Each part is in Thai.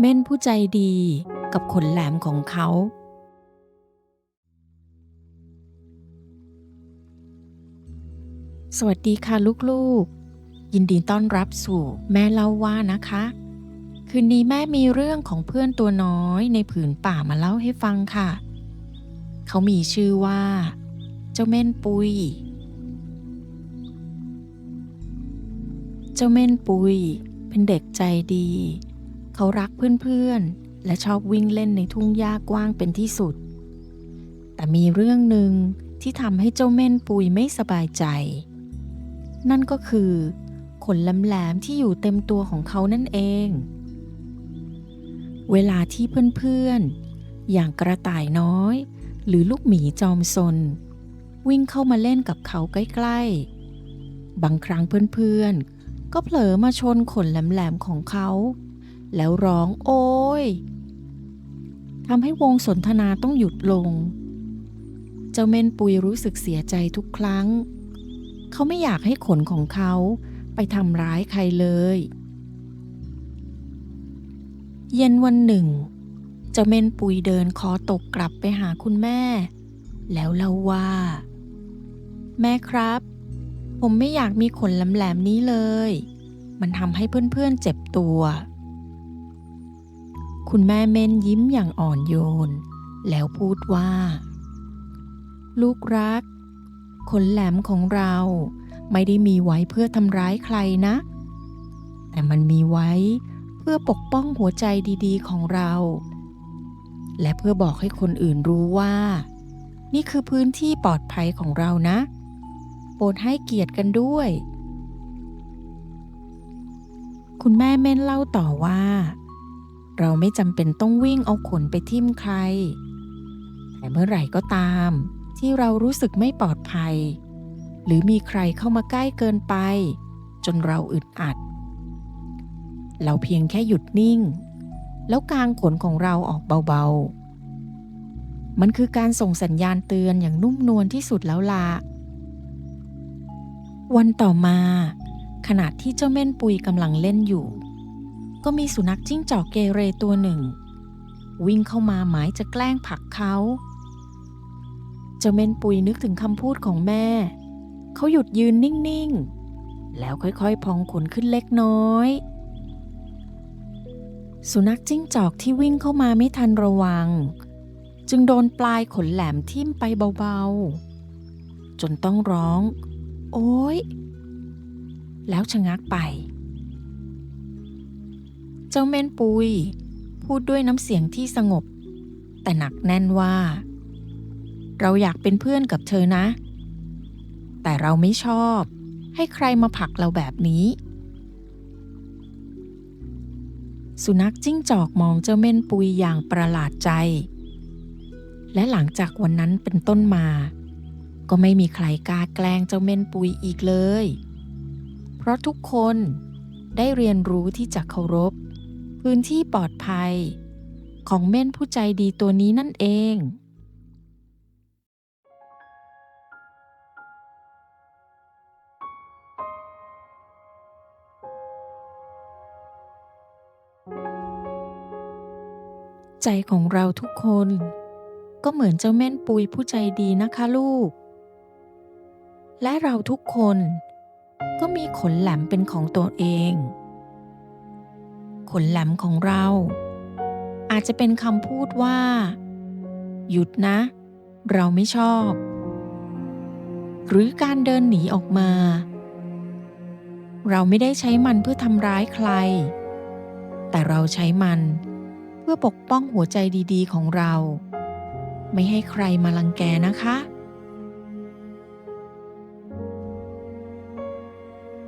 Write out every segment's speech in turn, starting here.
เม่นผู้ใจดีกับขนแหลมของเขา สวัสดีค่ะลูกๆ ยินดีต้อนรับสู่แม่เล่าว่านะคะ คืนนี้แม่มีเรื่องของเพื่อนตัวน้อยในผืนป่ามาเล่าให้ฟังค่ะ เขามีชื่อว่า เจ้าเม่นปุย เจ้าเม่นปุยเป็นเด็กใจดี เขารักเพื่อนๆ และชอบวิ่งเล่นในทุ่งหญ้ากว้างเป็นที่สุด แต่มีเรื่องหนึ่งที่ทำให้เจ้าเม่นปุยไม่สบายใจ นั่นก็คือขนแหลมๆที่อยู่เต็มตัวของเขานั่นเอง เวลาที่เพื่อนๆ อย่างกระต่ายน้อย หรือลูกหมีจอมซน วิ่งเข้ามาเล่นกับเขาใกล้ๆ บางครั้งเพื่อนๆ ก็เผลอมาชนขนแหลมๆของเขา แล้วร้องโอยทำให้วงสนทนาต้องหยุดลง เจ้าเม่นปุยรู้สึกเสียใจทุกครั้ง เขาไม่อยากให้ขนของเขาไปทำร้ายใครเลย เย็นวันหนึ่ง เจ้าเม่นปุยเดินคอตกกลับไปหาคุณแม่ แล้วเล่าว่า แม่ครับ ผมไม่อยากมีขนแหลมๆนี้เลย มันทำให้เพื่อนๆเจ็บตัว คุณแม่เม่นยิ้มอย่างอ่อนโยน แล้วพูดว่า ลูกรัก ขนแหลมของเราไม่ได้มีไว้เพื่อทำร้ายใครนะ แต่มันมีไว้เพื่อปกป้องหัวใจดีๆของเรา และเพื่อบอกให้คนอื่นรู้ว่า นี่คือพื้นที่ปลอดภัยของเรานะ โปรดให้เกียรติกันด้วย คุณแม่เม่นเล่าต่อว่า เราไม่จำเป็นต้องวิ่งเอาขนไปทิ่มใคร แต่เมื่อไหร่ก็ตาม ที่เรารู้สึกไม่ปลอดภัย หรือมีใครเข้ามาใกล้เกินไป จนเราอึดอัด เราเพียงแค่หยุดนิ่ง แล้วกางขนของเราออกเบาๆ มันคือการส่งสัญญาณเตือนอย่างนุ่มนวลที่สุดแล้วล่ะวันต่อมา ขณะที่เจ้าเม่นปุยกำลังเล่นอยู่ ก็มีสุนัขจิ้งจอกเกเรตัวหนึ่ง วิ่งเข้ามาหมายจะแกล้งผลักเขาเจ้าเม่นปุยนึกถึงคำพูดของแม่ เขาหยุดยืนนิ่ง ๆ แล้วค่อยๆ พองขนขึ้นเล็กน้อย สุนัขจิ้งจอกที่วิ่งเข้ามาไม่ทันระวัง จึงโดนปลายขนแหลมทิ่มไปเบาๆ จนต้องร้อง โอ๊ยแล้วชะงักไป จ้าเม่นปุย พูดด้วยน้ำเสียงที่สงบ แต่หนักแน่นว่า เราอยากเป็นเพื่อนกับเธอนะ แต่เราไม่ชอบ ให้ใครมาผลักเราแบบนี้ สุนัขจิ้งจอกมองเจ้าเม่นปุยอย่างประหลาดใจ และหลังจากวันนั้นเป็นต้นมา ก็ไม่มีใครกล้าแกล้งเจ้าเม่นปุยอีกเลย เพราะทุกคนได้เรียนรู้ที่จะเคารพ พื้นที่ปลอดภัย ของเม่นผู้ใจดีตัวนี้นั่นเอง ใจของเราทุกคน ก็เหมือนเจ้าเม่นปุยผู้ใจดีนะคะลูก และเราทุกคนก็มีขนแหลมเป็นของตัวเอง ขนแหลมของเรา อาจจะเป็นคำพูดว่า หยุดนะ เราไม่ชอบ หรือการเดินหนีออกมา เราไม่ได้ใช้มันเพื่อทำร้ายใคร แต่เราใช้มันเพื่อปกป้องหัวใจดีๆ ของเรา ไม่ให้ใครมาลังแกนะคะ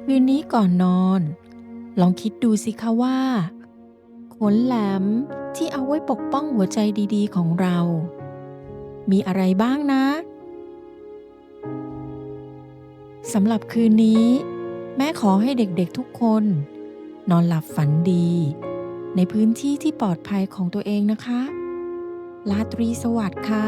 คืนนี้ก่อนนอน ลองคิดดูสิคะว่า ขนแหลมที่เอาไว้ปกป้องหัวใจดีๆของเรา มีอะไรบ้างนะสำหรับคืนนี้ แม่ขอให้เด็กๆทุกคน นอนหลับฝันดี ในพื้นที่ที่ปลอดภัยของตัวเองนะคะลาตรีสวัสดิ์ค่ะ